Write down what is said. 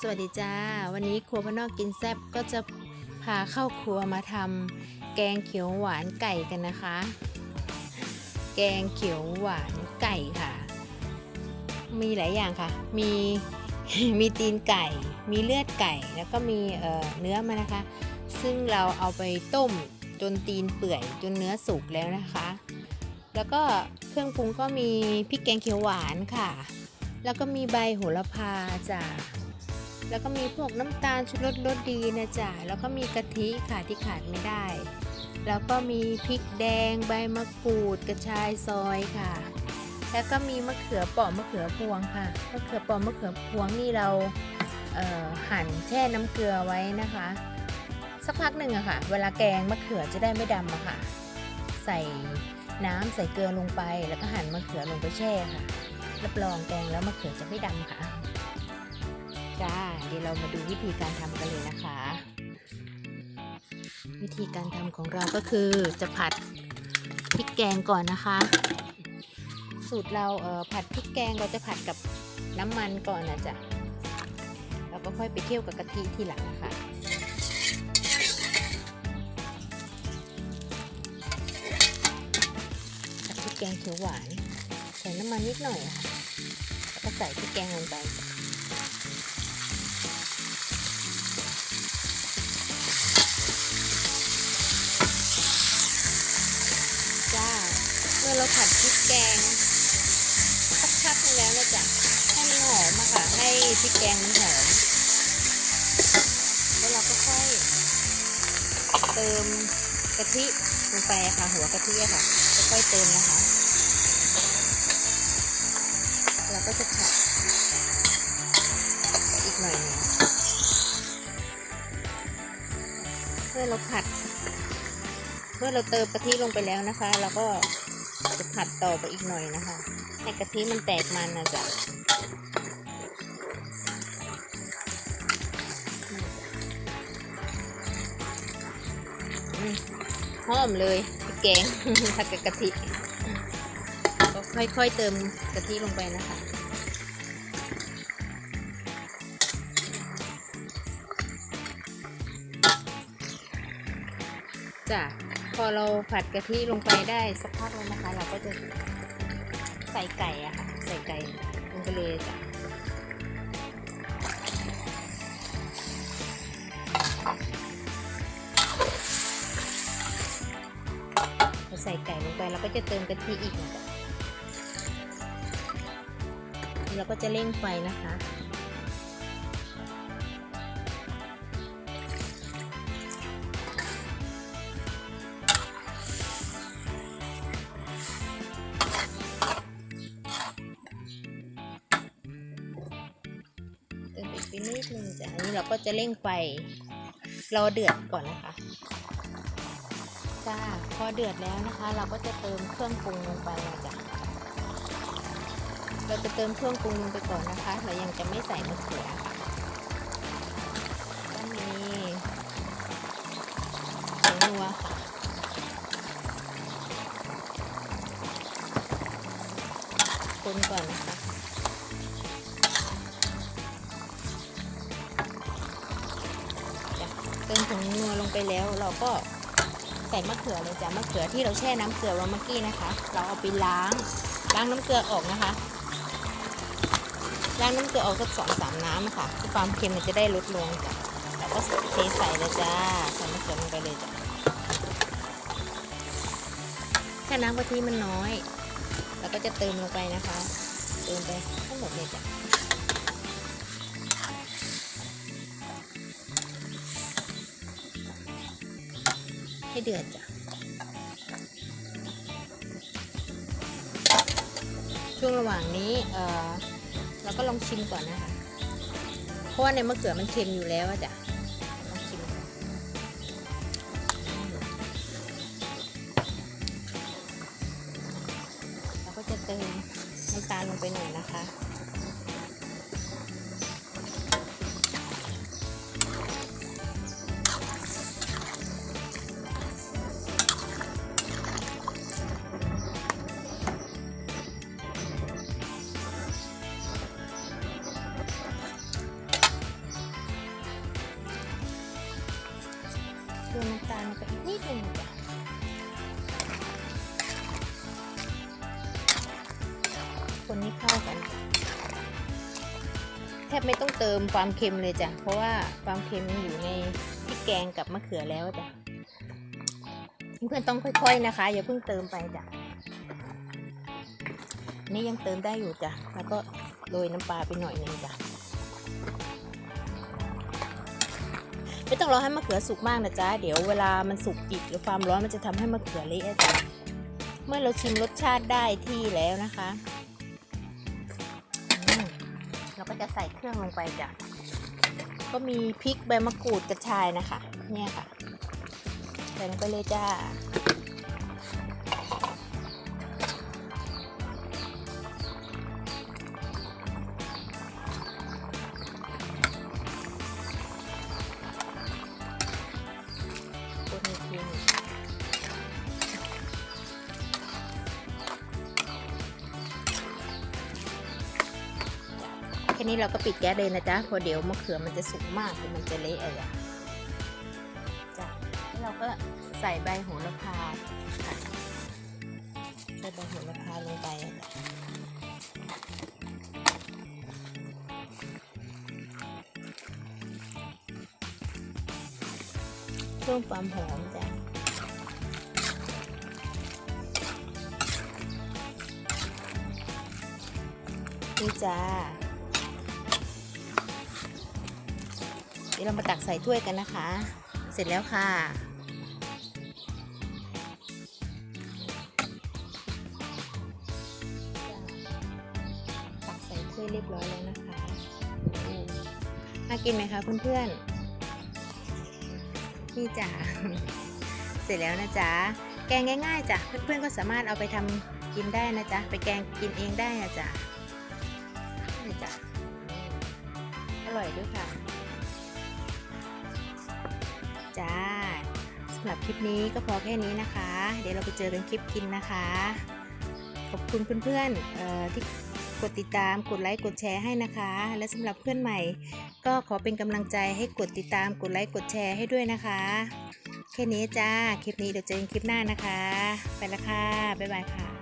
สวัสดีจ้า วันนี้ครัวพนอกกินแซ่บก็จะพาเข้าครัวมาทำแกงเขียวหวานไก่กันนะคะ แกงเขียวหวานไก่ค่ะ มีหลายอย่างค่ะ มีมีตีนไก่ มีเลือดไก่แล้วก็มีเเนื้อมันะคะ ซึ่งเราเอาไปต้มจนตีนเปื่อยจนเนื้อสุกแล้วนะคะ แล้วก็เครื่องปรุงก็มีพริกแกงเขียวหวานค่ะแล้วก็มีใบโหระพาจ้ะ แล้วก็มีพวกน้ำตาลชูรสรสดีนะจ๊ะแล้วก็มีกะทิค่ะที่ขาดไม่ได้ แล้วก็มีพริกแดงใบมะกรูดกระชายซอยค่ะ แล้วก็มีมะเขือเปราะมะเขือพวงค่ะมะเขือเปราะมะเขือพวงนี่เราเหั่นแช่น้ำเกลือไว้นะคะ สักพักหนึ่งอะค่ะ เวลาแกงมะเขือจะได้ไม่ดำอะค่ะ ใส่น้ำใส่เกลือลงไป แล้วก็หั่นมะเขือลงไปแช่ค่ะ รับรองแกงแล้วมะเขือจะไม่ดำค่ะ จ้า เดี๋ยวเรามาดูวิธีการทำกันเลยนะคะ วิธีการทำของเราก็คือจะผัดพริกแกงก่อนนะคะ สูตรเราเอ่อผัดพริกแกงเราจะผัดกับน้ำมันก่อนนะจ๊ะแล้วก็ค่อยไปเคี่ยวกับกะทิทีหลังนะคะผัดพริกแกงเขียวหวานใส่น้ำมันนิดหน่อยะค่ะแล้วก็ใส่พริกแกงลงไป เราผัดพริกแกงสักพักนึงแล้วนะจ๊ะให้มันหอมอะค่ะ ให้พริกแกงมันหอมแล้วเราก็ค่อยเติมกะทิลงไปค่ะ หัวกะทิค่ะค่อยๆเติมนะคะ เราก็จะผัดอีกหน่อยนึงเมื่อเราผัด เมื่อเราเติมกะทิลงไปแล้วนะคะ เราก็ จะผัดต่อไปอีกหน่อยนะคะ ให้กะทิมันแตกมันนะจ๊ะหอมเลยพริกแกงผัดกับกะทิก็ค่อยๆเติมกะทิลงไปนะคะจ้ะ พอเราผัดกะทิลงไปได้สักพักแล้วนะคะ เราก็จะใส่ไก่อะค่ะ ใส่ไก่ลงไปเลยจ้ะพอใส่ไก่ลงไปเราก็จะเติมกะทิอีกเราก็จะเร่งไฟนะคะ นิดนึงจ้ะอันนี้เราก็จะเร่งไฟรอเดือดก่อนนะคะจ้าพอเดือดแล้วนะคะ เราก็จะเติมเครื่องปรุงลงไปนะจ๊ะเราจะเติมเครื่องปรุงลงไปก่อนนะคะ เรายังจะไม่ใส่มะเขือค่ะก็มีผงนัวค่ะคนก่อนนะคะ ผงนัวลงไปแล้ว เราก็ใส่มะเขือเลยจ้ะมะเขือที่เราแช่น้ำเกลือไว้เมื่อกี้นะคะ เราเอาไปล้างล้างน้ำเกลือออกนะคะล้างน้ำเกลือออกสักสองสามน้ำค่ะที่ความเค็มมันจะได้ลดลงจ้ะแล้วก็เทใส่เลยจ้าใส่มะเขือลงไปเลยจ้ะถ้าน้ำกะทิมันน้อยเราก็จะเติมลงไปนะคะ เติมไปทั้งหมดเลยจ้ะ ให้เดือดจ้ะช่วงระหว่างนี้เออเราก็ลองชิมก่อนนะคะ เพราะว่าในมะเขือมันเค็มอยู่แล้วจ้ะลองชิมก่อนอืมเราก็จะเติมน้ำตาลลงไปหน่อยนะคะ ตัวน้ำตาลมันนิดหนึ่งจ้ะคนนี้เข้ากัน แทบไม่ต้องเติมความเค็มเลยจ้ะ เพราะว่าความเค็มอยู่ในพริกแกงกับมะเขือแล้วจ้ะ เพื่อนต้องค่อยๆนะคะ อย่าเพิ่งเติมไปจ้ะ นี่ยังเติมได้อยู่จ้ะ แล้วก็โรยน้ำปลาไปหน่อยหนึ่งจ้ะ ไม่ต้องรอให้มะเขือสุกมากนะจ๊ะ เดี๋ยวเวลามันสุกอีกหรือความร้อนมันจะทำให้มะเขือเละอะจ้ะเมื่อเราชิมรสชาติได้ที่แล้วนะคะอืมเราก็จะใส่เครื่องลงไปจ้ะ ก็มีพริกใบมะกรูดกระชายนะคะ เนี่ยค่ะใส่ลงไปเลยจ้า นี้เราก็ปิดแก๊สเลยนะจ๊ะเพราะเดี๋ยวมะเขือมันจะสุกมากมันจะเละอะจ้ะจ้ะแล้วเราก็ใส่ใบโหระพาใส่ใบโหระพาลงไปเพิ่มความหอมจ้ะนี่จ้า เดี๋ยวเรามาตักใส่ถ้วยกันนะคะ เสร็จแล้วค่ะ ตักใส่ถ้วยเรียบร้อยแล้วนะคะน่ากินไหมคะเพื่อนๆนี่จ้าเสร็จแล้วนะจ๊ะ แกงง่ายๆจ้ะ เพื่อนๆก็สามารถเอาไปทำกินได้นะจ๊ะ ไปแกงกินเองได้นะจ๊ะนี่จ้ะอร่อยด้วยค่ะ คลิปนี้ก็พอแค่นี้นะคะ เดี๋ยวเราไปเจอกันคลิปกินนะคะ ขอบคุณเพื่อนๆที่กดติดตาม กดไลค์ กดแชร์ให้นะคะ และสำหรับเพื่อนใหม่ ก็ขอเป็นกำลังใจให้กดติดตาม กดไลค์ กดแชร์ให้ด้วยนะคะ แค่นี้จ้า คลิปนี้เดี๋ยวเจอกันคลิปหน้านะคะ ไปละค่ะ บ๊ายบายค่ะ